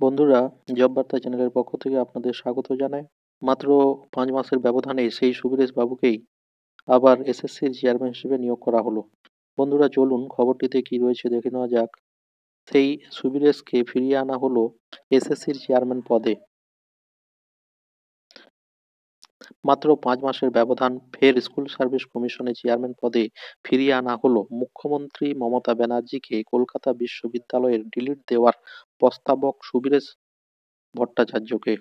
বন্ধুরা, জব বার্তা চ্যানেলের পক্ষ থেকে আপনাদের স্বাগত জানাই। মাত্র পাঁচ মাসের ব্যবধানে সেই সুবীরেশ বাবুকেই আবার এসএসসির চেয়ারম্যান হিসেবে নিয়োগ করা হলো। বন্ধুরা, চলুন খবরটিতে কি রয়েছে দেখে নেওয়া যাক। সেই সুবীরেশকে ফিরিয়ে আনা হলো এসএসসির চেয়ারম্যান পদে। মাত্র পাঁচ মাসের ব্যবধান ফের স্কুল সার্ভিস কমিশনের চেয়ারম্যান পদে ফিরিয়ে আনা হলো। মুখ্যমন্ত্রী মমতা ব্যানার্জিকে কলকাতা বিশ্ববিদ্যালয়ের ডিলিট দেওয়ার প্রস্তাবক সুবীরেশ ভট্টাচার্যকে।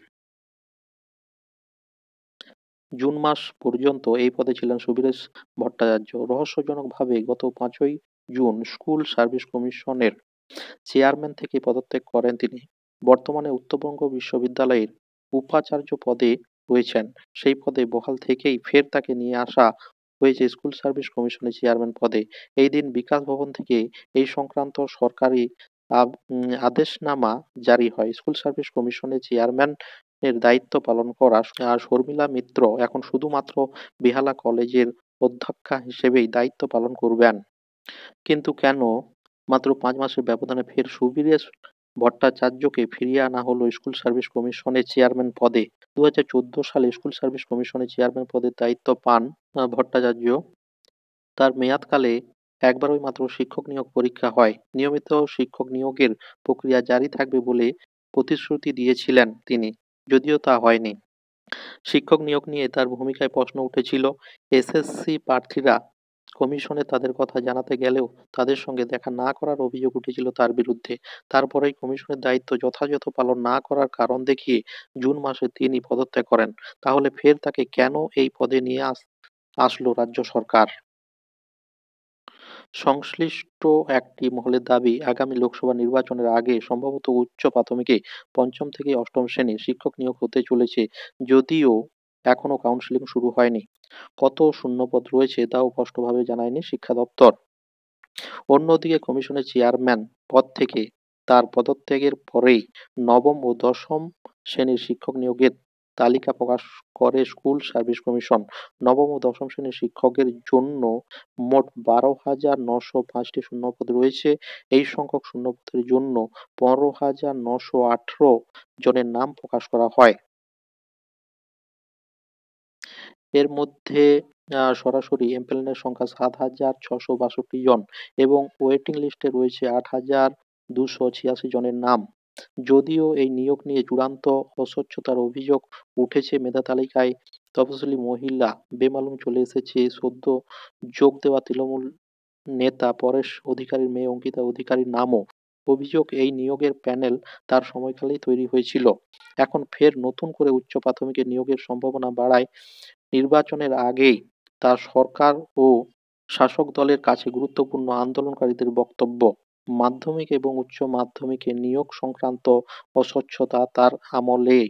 জুন মাস পর্যন্ত এই পদে ছিলেন সুবীরেশ ভট্টাচার্য। রহস্যজনকভাবে গত পাঁচই জুন স্কুল সার্ভিস কমিশনের চেয়ারম্যান থেকে পদত্যাগ করেন তিনি। বর্তমানে উত্তরবঙ্গ বিশ্ববিদ্যালয়ের উপাচার্য পদে রয়েছেন সেই পদে বহাল থেকেই ফের তাকে নিয়ে আসা হয়েছে স্কুল সার্ভিস কমিশনের চেয়ারম্যান পদে। এই দিন বিকাশ ভবন থেকে এই সংক্রান্ত সরকারি আদেশনামা জারি হয়। স্কুল সার্ভিস কমিশনের চেয়ারম্যান এর দায়িত্ব পালন করা শর্মিলা মিত্র এখন শুধুমাত্র বেহালা কলেজের অধ্যক্ষা হিসেবেই দায়িত্ব পালন করবেন। কিন্তু কেন? মাত্র পাঁচ মাসের ব্যবধানে ফের সুবীরেশ ভট্টাচার্যকে ফিরিয়ে আনা হলো স্কুল সার্ভিস কমিশনের চেয়ারম্যান পদে। দুহাজার চোদ্দ সালে স্কুল সার্ভিস কমিশনের চেয়ারম্যান পদের দায়িত্ব পান ভট্টাচার্য। তার মেয়াদকালে একবারই মাত্র শিক্ষক নিয়োগ পরীক্ষা হয়। নিয়মিত শিক্ষক নিয়োগের প্রক্রিয়া জারি থাকবে বলে প্রতিশ্রুতি দিয়েছিলেন তিনি, যদিও তা হয়নি। শিক্ষক নিয়োগ নিয়ে তার ভূমিকায় প্রশ্ন উঠেছিল, এসএসসি প্রার্থীরা কমিশনে তাদের কথা জানাতে গেলেও তাদের সঙ্গে দেখা না করার অভিযোগ উঠেছিল তার বিরুদ্ধে। তারপরেই কমিশনের দায়িত্ব যথাযথ পালন না করার কারণ দেখিয়ে জুন মাসে তিনি পদত্যাগ করেন। তাহলে ফের তাকে কেন এই পদে নিয়ে আস, আসলো রাজ্য সরকার? সংশ্লিষ্ট একটি মহলের দাবি, আগামী লোকসভা নির্বাচনের আগে সম্ভবত উচ্চ প্রাথমিকে পঞ্চম থেকে অষ্টম শ্রেণি শিক্ষক নিয়োগ হতে চলেছে, যদিও এখনও কাউন্সিলিং শুরু হয়নি। কত শূন্যপদ রয়েছে তাও স্পষ্টভাবে জানায়নি শিক্ষা দপ্তর। অন্যদিকে কমিশনের চেয়ারম্যান পদ থেকে তার পদত্যাগের পরেই নবম ও দশম শ্রেণির শিক্ষক নিয়োগের তালিকা প্রকাশ করে স্কুল সার্ভিস কমিশন। নবম ও দশম শ্রেণির শিক্ষকের জন্য মোট বারো হাজার নশো পাঁচটি শূন্যপদ রয়েছে। এই সংখ্যক শূন্যপদের জন্য পনেরো হাজার নশো আঠেরো জনের নাম প্রকাশ করা হয়। এর মধ্যে সরাসরি এমপ্লয়মেন্টের সংখ্যা সাত হাজার ছশো বাষট্টি জন এবং ওয়েটিং লিস্টে রয়েছে আট হাজার দুশো ছিয়াশি জনের নাম। যদিও এই নিয়োগ নিয়ে চূড়ান্ত অস্বচ্ছতার অভিযোগ উঠেছে মেধা তালিকায়, তফসিলি মহিলা বেমালুম চলে এসেছে। সদ্য যোগ দেওয়া তৃণমূল নেতা পরেশ অধিকারীর মেয়ে অঙ্কিতা অধিকারীর নামও। অভিযোগ এই নিয়োগের প্যানেল তার সময়কালেই তৈরি হয়েছিল। এখন ফের নতুন করে উচ্চ প্রাথমিকের নিয়োগের সম্ভাবনা বাড়ায় নির্বাচনের আগেই তা সরকার ও শাসক দলের কাছে গুরুত্বপূর্ণ আন্দোলনকারীদের বক্তব্য, মাধ্যমিক এবং উচ্চ মাধ্যমিকে নিয়োগ সংক্রান্ত অস্বচ্ছতা তার আমলে।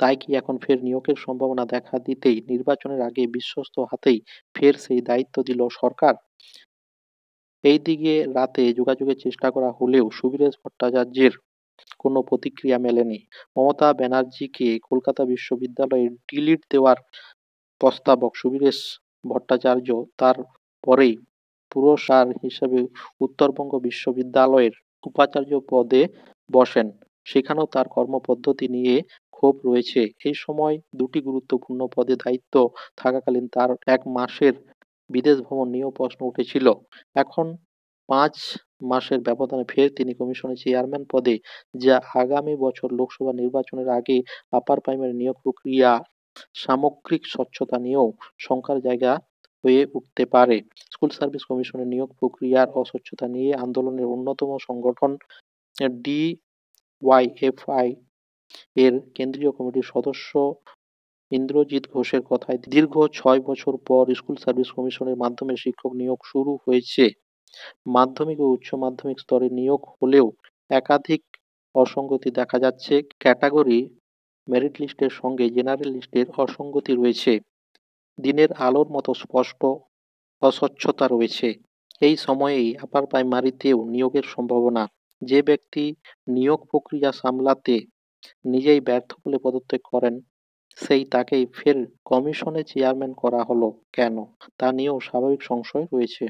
তাই কি এখন ফের নিয়োগের সম্ভাবনা দেখা দিতেই নির্বাচনের আগে বিশ্বস্ত হাতেই ফের সেই দায়িত্ব দিল সরকার? এই দিকে রাতে যোগাযোগের চেষ্টা করা হলেও সুবীরেশ ভট্টাচার্যের কোনো প্রতিক্রিয়া মেলেনি। মমতা ব্যানার্জিকে কলকাতা বিশ্ববিদ্যালয়ে ডিলিট দেওয়ার প্রস্তাবক সুবীরেশ ভট্টাচার্য তার পরেই পুরস্কার হিসেবে উত্তরবঙ্গ বিশ্ববিদ্যালয়ের উপাচার্য পদে বসেন। সেখানেও তার কর্মপদ্ধতি নিয়ে ক্ষোভ রয়েছে। এই সময় দুটি গুরুত্বপূর্ণ পদে দায়িত্ব থাকাকালীন তার এক মাসের বিদেশ ভ্রমণ নিয়েও প্রশ্ন উঠেছিল। এখন পাঁচ মাসের ব্যবধানে ফের তিনি কমিশনের চেয়ারম্যান পদে, যা আগামী বছর লোকসভা নির্বাচনের আগে আপার প্রাইমারি নিয়োগ প্রক্রিয়া সামগ্রিক স্বচ্ছতা নিয়েও শঙ্কার জায়গা হয়ে উঠতে পারে। স্কুল সার্ভিস কমিশনের নিয়োগ প্রক্রিয়ার অস্বচ্ছতা নিয়ে আন্দোলনের অন্যতম সংগঠন ডি ওয়াইএফআই এর কেন্দ্রীয় কমিটির সদস্য ইন্দ্রজিৎ ঘোষের কথায় দীর্ঘ ছয় বছর পর স্কুল সার্ভিস কমিশনের মাধ্যমে শিক্ষক নিয়োগ শুরু হয়েছে। মাধ্যমিক ও উচ্চ মাধ্যমিক স্তরে নিয়োগ হলেও একাধিক অসঙ্গতি দেখা যাচ্ছে। ক্যাটাগরি মেরিট লিস্টের সঙ্গে জেনারেল লিস্টের অসঙ্গতি রয়েছে। দিনের আলোর মতো স্পষ্ট অস্বচ্ছতা রয়েছে। এই সময়েই আপার প্রাইমারিতেও নিয়োগের সম্ভাবনা। যে ব্যক্তি নিয়োগ প্রক্রিয়া সামলাতে নিজেই ব্যর্থ বলে পদত্যাগ করেন, সেই তাকেই ফের কমিশনে চেয়ারম্যান করা হলো। কেন? তা নিয়েও স্বাভাবিক সংশয় রয়েছে।